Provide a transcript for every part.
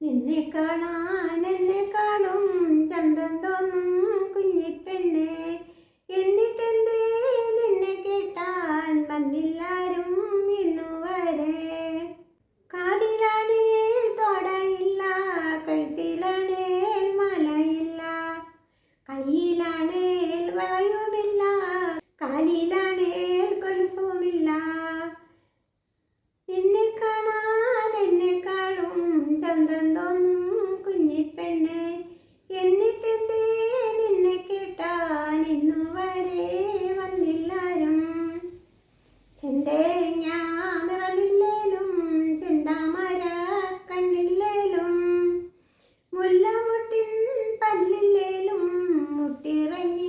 നിന്നെ കാണാൻ ദുഃഖം തോന്നും കുഞ്ഞിപ്പെണ്ണെ. എന്നിട്ടെന്തേ നിന്നെ കിട്ടാൻ ഇന്നു വരെ വന്നില്ലാരും. ചെന്തേ ഞാൻ നിറമില്ലേലും ചെന്താമര കണ്ണില്ലേലും. മുല്ലമുട്ടിൻ പല്ലില്ലേലും മുട്ടിറങ്ങി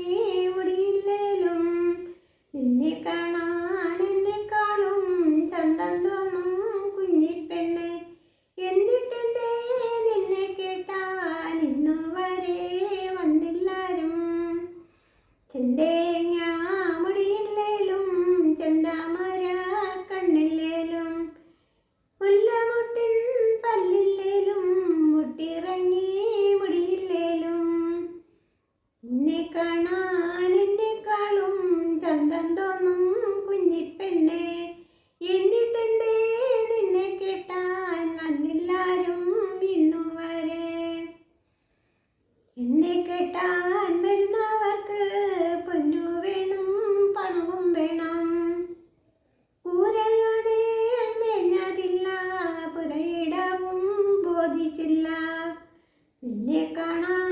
എന്റെ ഞാമുടിയില്ലേലും ചെന്താമര കണ്ണില്ലേലും മുല്ലമുട്ടിൻ പല്ലില്ലേലും മുട്ടിറങ്ങി മുടിയില്ലേലും. എന്നെ കാണാൻ എന്നെക്കാളും ചന്തം തോന്നും കുഞ്ഞിപ്പെണ്ണെ. നിന്നെ കേട്ടാൻ വന്നില്ലാരും ഇന്നും വരെ കേട്ടാൻ കാണുന്നില്ല നിന്നെ കാണാൻ